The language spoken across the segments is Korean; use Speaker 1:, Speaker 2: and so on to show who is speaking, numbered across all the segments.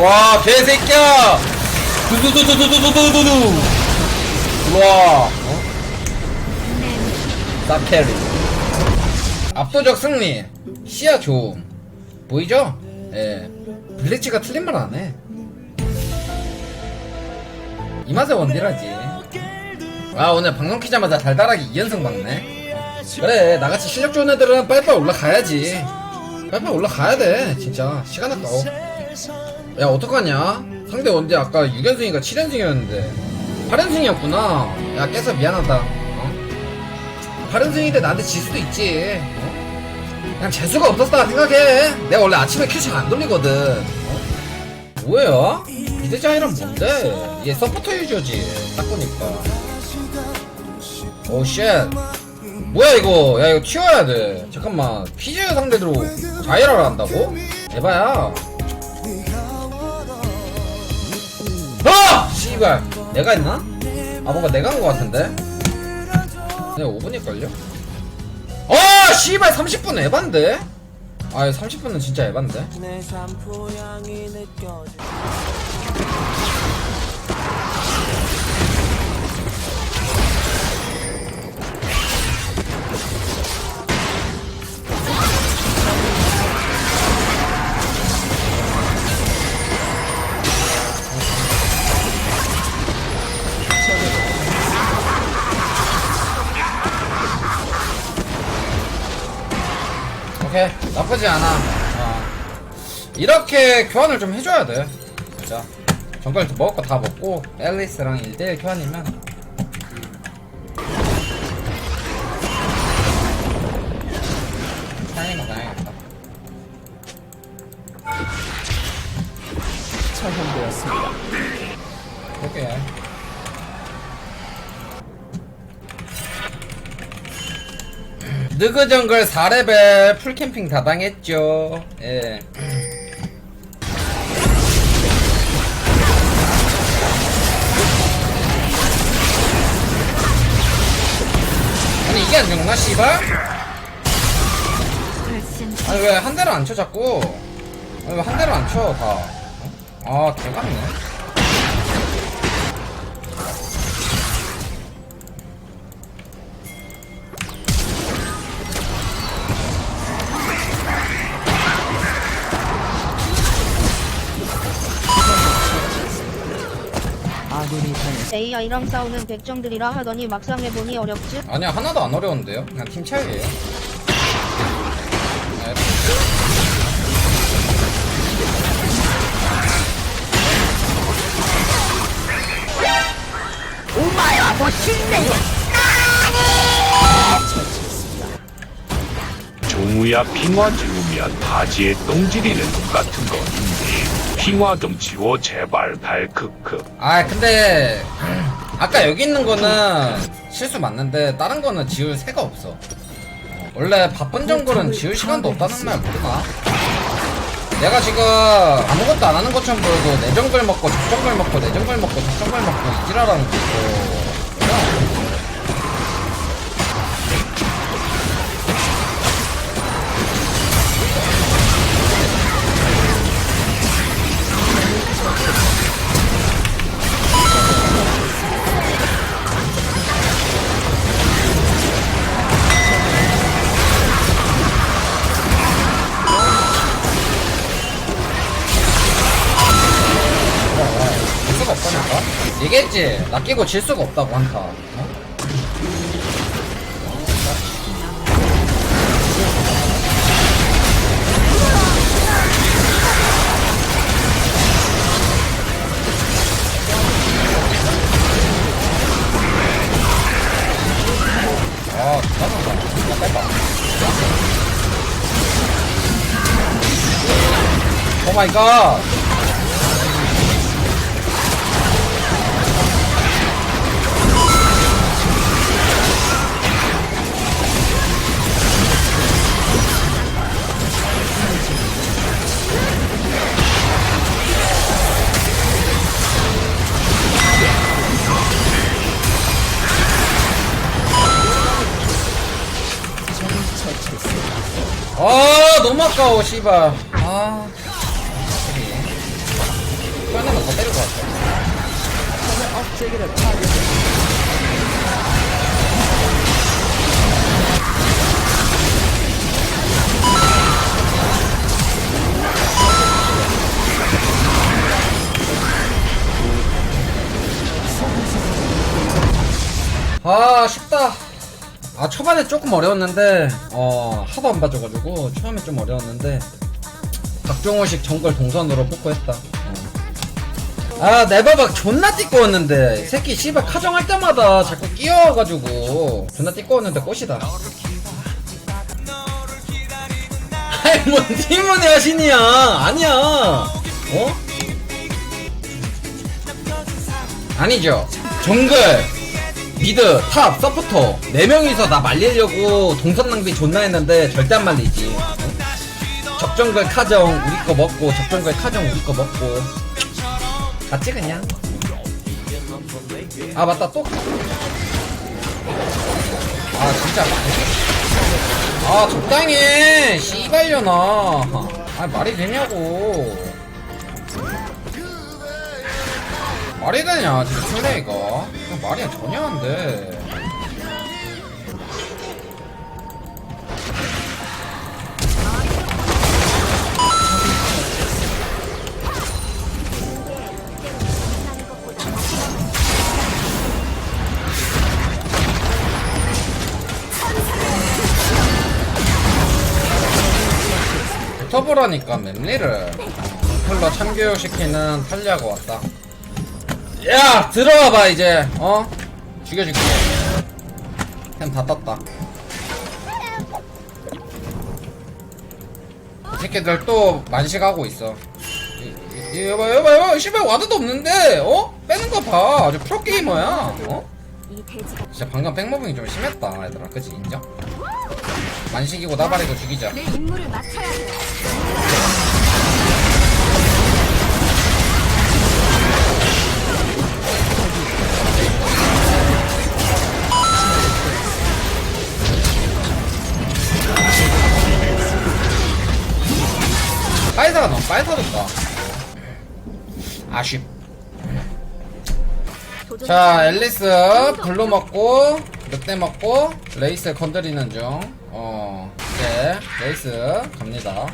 Speaker 1: 와 개새끼야! 두두두두두두두두두 와. 어? 사페리. 압도적 승리. 시야 좋음. 보이죠? 예. 블리치가 틀린 말 안해. 이 맛에 원딜하지. 아 오늘 방송 키자마자 달달하게 2연승 막네. 그래 나같이 실력 좋은 애들은 빨리빨리 올라가야지. 빨리빨리 올라가야 돼 진짜. 시간 아까워 야 어떡하냐? 상대 원딜 아까 6연승인가 7연승이었는데. 8연승이었구나. 야 깨서 미안하다. 어? 8연승인데 나한테 질 수도 있지. 어? 그냥 재수가 없었다 생각해. 내가 원래 아침에 큐식 안 돌리거든. 어? 뭐야? 이대장이란 뭔데? 얘 서포터 유저지. 딱 보니까. 오쉣. 뭐야 이거? 야 이거 튀어야 돼. 잠깐만. 피즈 상대로 자이라를 한다고? 에바야 씨발 내가 했나? 아 뭔가 내가 한 거 같은데? 내가 5분일걸요? 아 씨발 30분 에반데? 아 30분은 진짜 에반데? 나쁘지 않아. 어. 이렇게 교환을 좀 해줘야 돼. 진짜 정글 먹을 거 다 먹고 앨리스랑 1대1 교환이면. 다행이다 다행이다.
Speaker 2: 처형되었습니다.
Speaker 1: 오케이 느그 정글 4레벨 풀캠핑 다 당했죠 예 아니 이게 안 죽나 씨발? 아니 왜 한 대를 안 쳐 자꾸 아니 왜 한 대를 안 쳐 다? 어? 아 개같네
Speaker 2: 아군이 당했
Speaker 3: AI랑 싸우는 백정들이라 하더니 막상 해보니 어렵지?
Speaker 1: 아니야 하나도 안 어려운데요 그냥 팀 차이에요 네.
Speaker 4: 종우야 핑화 지우면 바지에 똥지리는 똑같은 거 핑화 좀 지워 제발 발크크.
Speaker 1: 아 근데 아까 여기 있는 거는 실수 맞는데 다른 거는 지울 새가 없어. 원래 바쁜 정글은 지울 시간도 없다는 말 모르나? 내가 지금 아무것도 안 하는 것처럼 보여도 내 정글 먹고 저 정글 먹고 내 정글 먹고 저 정글 먹고 이지랄하는 거 있고 얘기했지 나 끼고 질 수가 없다고 한타 어? 아. 오 마이 갓. 아 너무 아까워 씨발 아
Speaker 2: 편하면 더 때릴 것
Speaker 1: 같아 아 초반에 조금 어려웠는데 어 하도 안 봐줘가지고 처음에 좀 어려웠는데 박종호식 정글 동선으로 뽑고했다. 어. 아 네바박 존나 띠꺼웠는데 새끼 씨발 카정할 때마다 자꾸 끼어가지고 존나 띠꺼웠는데 꽃이다. 아이 뭔 팀원의 여신이야. 아니야. 어? 아니죠. 정글 미드, 탑, 서포터 네 명이서 나 말리려고 동선 낭비 존나 했는데 절대 안 말리지. 응? 적정글 카정 우리 거 먹고 적정글 카정 우리 거 먹고 같이 그냥. 아 맞다 또. 아 진짜. 아 적당히 해 씨발려나. 아 말이 되냐고. 말이 되냐 진짜 플레이가 그냥 말이 전혀 안돼. 붙어보라니까 맵리를. 플러 참교육시키는 탈리아가 왔다 야 들어와봐 이제. 어? 죽여줄게. 템다 떴다. 이 새끼들 또 만식하고 있어. 여봐 여봐 여봐. 씨발 와드도 없는데 어? 빼는 거봐. 아주 프로게이머야 어? 진짜 방금 백모빙이 좀 심했다 얘들아. 그치 인정? 만식이고 나발이고 죽이자.
Speaker 5: 내 임무를 해.
Speaker 1: 빨리 터졌다. 아쉽. 자 앨리스 블루 먹고 늑대 먹고 레이스 건드리는 중어 이제 레이스 갑니다.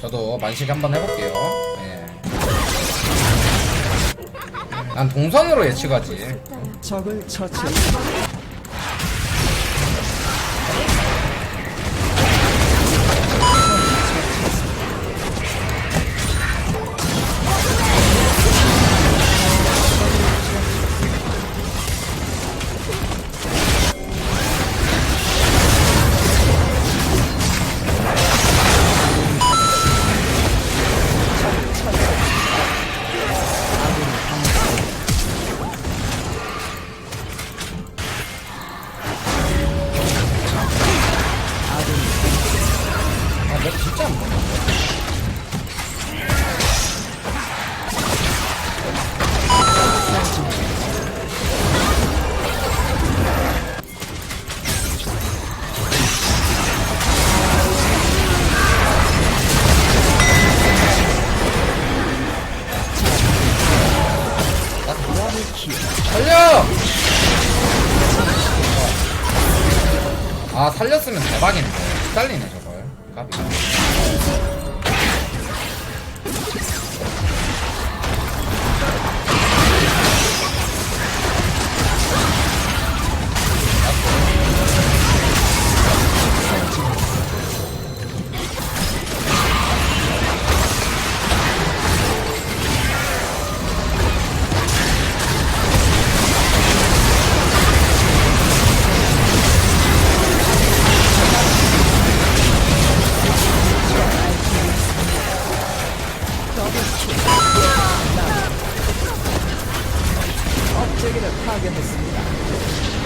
Speaker 1: 저도 만식 한번 해볼게요. 예. 난 동선으로 예측하지.
Speaker 2: 적을 처치
Speaker 1: 살렸으면 대박인데. 살리네 저걸. 까비
Speaker 2: 업체계를 파괴했습니다.